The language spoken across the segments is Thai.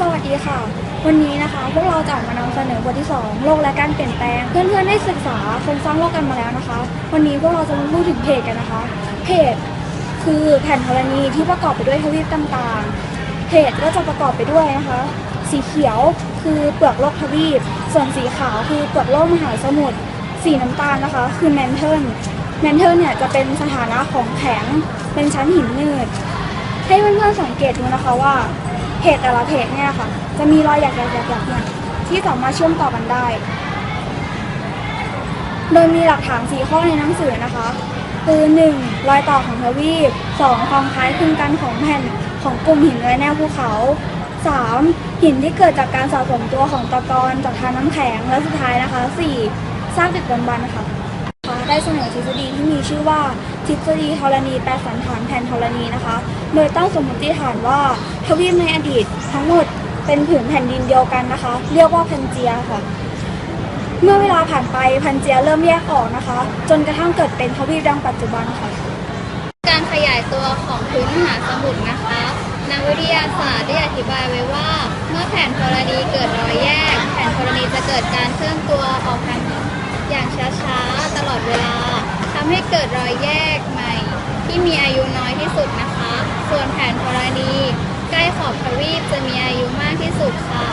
สวัสดีค่ะ วันนี้นะคะพวกเราจะมานำเสนอบทที่ 2 โลกและการเปลี่ยนแปลง เพื่อนๆได้ศึกษาโครงสร้างโลกกันมาแล้วนะคะ วันนี้พวกเราจะมาพูดถึงเพจกันนะคะ เพจคือแผ่นธรณีที่ประกอบไปด้วยทวีปต่างๆ เพจก็จะประกอบไปด้วยนะคะ สีเขียวคือเปลือกโลกทวีป ส่วนสีขาวคือเปลือกโลกมหาสมุทร สีน้ำตาลนะคะ คือแมนเทิล แมนเทิลเนี่ยจะเป็นสถานะของแข็ง เป็นชั้นหินหนืดให้เพื่อนๆสังเกตดูนะคะว่า เพจแต่ละเพจเนี่ยค่ะ จะมีรอยหยักๆๆๆเนี่ยที่สามารถเชื่อมต่อกันได้ โดยมีหลักฐานสีข้อในหนังสือนะคะ คือ 1. รอยต่อของทวีป 2. ความคล้ายคลึงกันของแผ่นของกลุ่มหินและแนวภูเขา 3. หินที่เกิดจากการสะสมตัวของตะกอนจากทานน้ำแข็งและสุดท้ายนะคะ 4. สร้างดึกดำบรรพ์นะคะ ได้เสนอทฤษฎีที่มีชื่อว่าทฤษฎีธรณีแปรสันฐานแผ่นธรณีนะคะ โดยตั้งสมมติฐานว่าทวีปในอดีตทั้งหมดเป็นผืนแผ่นดินเดียวกันนะคะ เรียกว่าแพนเจียค่ะ เมื่อเวลาผ่านไปแพนเจียเริ่มแยกออกนะคะ จนกระทั่งเกิดเป็นทวีปดังปัจจุบันค่ะ การขยายตัวของพื้นมหาสมุทรนะคะนักวิทยาศาสตร์ได้อธิบายไว้ว่า เมื่อแผ่นธรณีเกิดรอยแยก แผ่นธรณีจะเกิดการเคลื่อนตัวออกทางอย่างช้า อดเวลาทำให้เกิดรอยแยกใหม่ ที่มีอายุน้อยที่สุดนะคะ ส่วนแผ่นธรณีใกล้ขอบทวีปจะมีอายุมากที่สุดค่ะ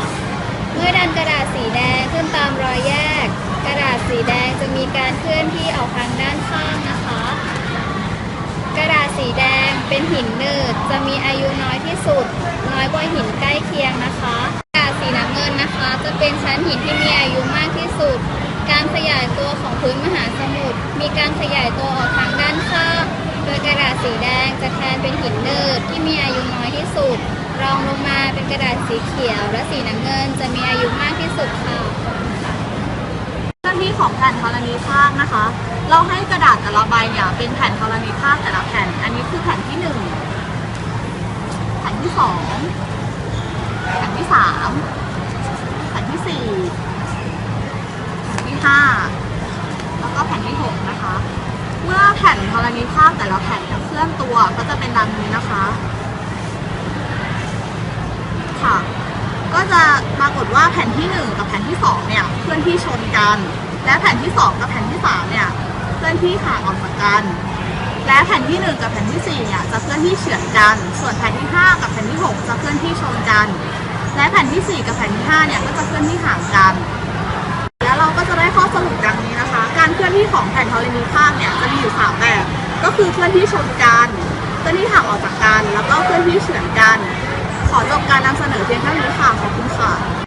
เมื่อดันกระดาษสีแดงขึ้นตามรอยแยก กระดาษสีแดงจะมีการเคลื่อนที่ออกทางด้านข้างนะคะ กระดาษสีแดงเป็นหินหนืดจะมีอายุน้อยที่สุด น้อยกว่าหินใกล้เคียงนะคะ กระดาษสีน้ำเงินนะคะ จะเป็นชั้นหินที่มีอายุมากที่สุด การขยายตัวของพื้นมหาสมุทรมีการขยายตัวออกทางด้านข้างโดยกระดาษสีแดงจะแทนเป็นหินหนืดที่มีอายุน้อยที่สุด รองลงมาเป็นกระดาษสีเขียว และสีน้ำเงินจะมีอายุมากที่สุดค่ะหน้าที่ของแผ่นธรณีภาคนะคะ เราให้กระดาษแต่ละใบเนี่ยเป็นแผ่นธรณีภาคแต่ละแผ่น อันนี้คือแผ่นที่หนึ่งแผ่นที่สองแผ่นที่สามแผ่นที่สี่แผ่นที่ห้าแล้วก็แผ่นที่หกนะคะ เมื่อ แผ่นธรณีภาคแต่ละแผ่นเนี่ยเคลื่อนตัวก็จะเป็นดังนี้นะคะ ค่ะ ก็จะปรากฏว่าแผ่นที่ 1 กับแผ่นที่ 2 เนี่ยเคลื่อนที่ชนกัน และแผ่นที่ 2 กับแผ่นที่ 3 เนี่ยเคลื่อนที่ห่างออกจากกัน และแผ่นที่ 1 กับแผ่นที่ 4 เนี่ยจะเคลื่อนที่เฉือนกัน ส่วนแผ่นที่ 5 กับแผ่นที่ 6 จะเคลื่อนที่ชนกัน และแผ่นที่ 4 กับแผ่นที่ 5 เนี่ยก็จะเคลื่อนที่ห่างกัน แล้วเราก็จะได้ข้อสรุปดังนี้นะคะ ของแผ่นธรณีภาคเนี่ยจะมีอยู่สามแบบ ก็คือเคลื่อนที่ชนกันเคลื่อนที่หักออกจากกัน แล้วก็เคลื่อนที่เฉือนกัน ขอจบการนำเสนอเพียงเท่านี้ค่ะขอบคุณค่ะ